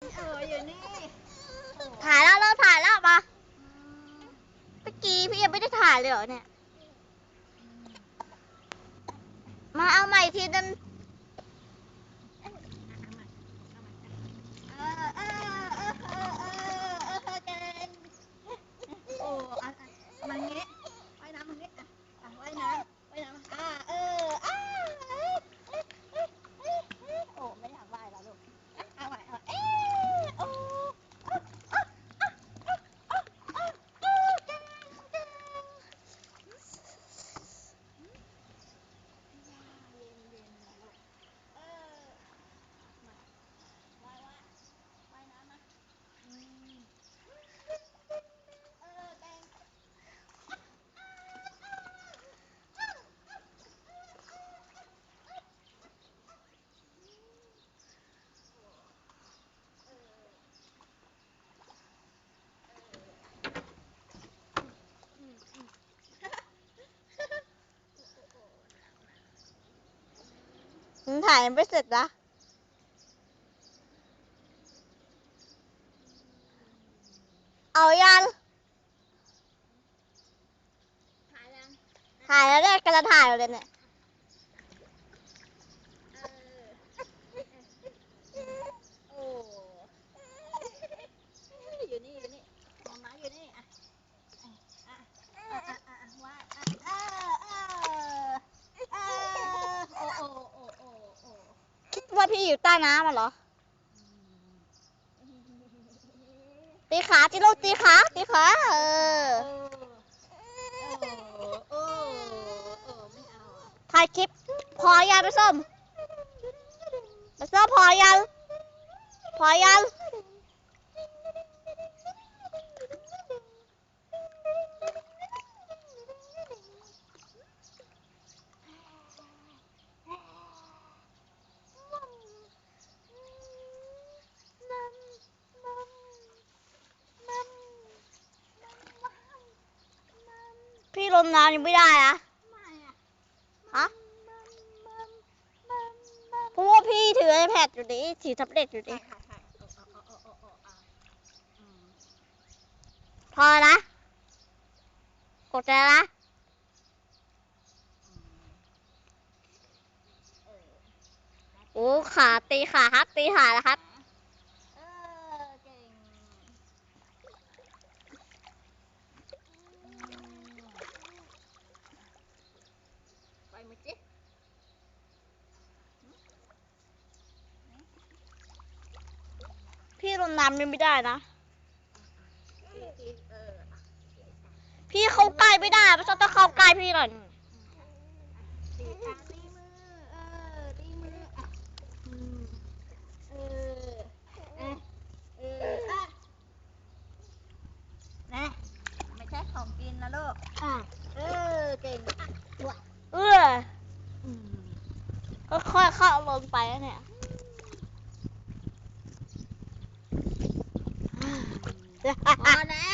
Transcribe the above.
เอออยู่นี่ถ่ายแล้วเริ่มถ่ายแล้วมาเมื่อกี้พี่ยังไม่ได้ถ่ายเลยเหรอเนี่ย มาเอาใหม่ทีนึง เออเออเออเออเออเออเออเก่งโอ้อะอะมันงี้ว่ายน้ำมันงี้อะอะว่ายน้ำว่ายน้ำอะเอออะเอ้ยเอ้ยเอ้ยเอ้ยเอ้ยโอ้ไม่อยากว่ายแล้วลูกอะเอาใหม่เอาใหม่เอ้ยโอ้อะอะอะอะอะอะเออเก่งเก่ง เย็นๆนะลูกเออมาว่ายว่ายว่ายน้ำมาอืมเออแกงอืมอืม มึงถ่ายยังไม่เสร็จนะเอายังถ่ายยังถ่ายแล้วเนี่ยกำลังถ่ายอยู่เลยเนี่ย เออโอ้อยู่นี่อยู่นี่มองมาอยู่นี่อะอะอะอะอะอะว่าอะเออเออเออโอ้โอ้โอ้โอ้โอ้ คิด ว่าพี่อยู่ใต้น้ำอะเหรอ ตีขาจิโร่ตีขาตีขาเออโอ้โอ้โอ้ไม่เอาอะถ่ายคลิป พอยังไปส้มไปส้มพอยังพอยัง ลมน้ำยังไม่ได้อะฮะเพราะว่าพี่ถือ iPad อยู่ดิถือแท็บเล็ตอยู่ดิพอนะ กดใจนะโอ้ขาตีขาครับตีขาแล้วครับ เออเก่งไปมั้ยจิ๊ พี่ ลมน้ำยังไม่ได้นะ พี่เขาใกล้ไม่ได้ไม่ต้องเข้าใกล้พี่หน่อยตีขาตีมือเออตีมืออะอืมเออเอะเอออะนะไม่ใช่ของกินนะลูก อะ เออ เก่ง เอออืมค่อยๆเข้าลงไปแล้วเนี่ย พอแล้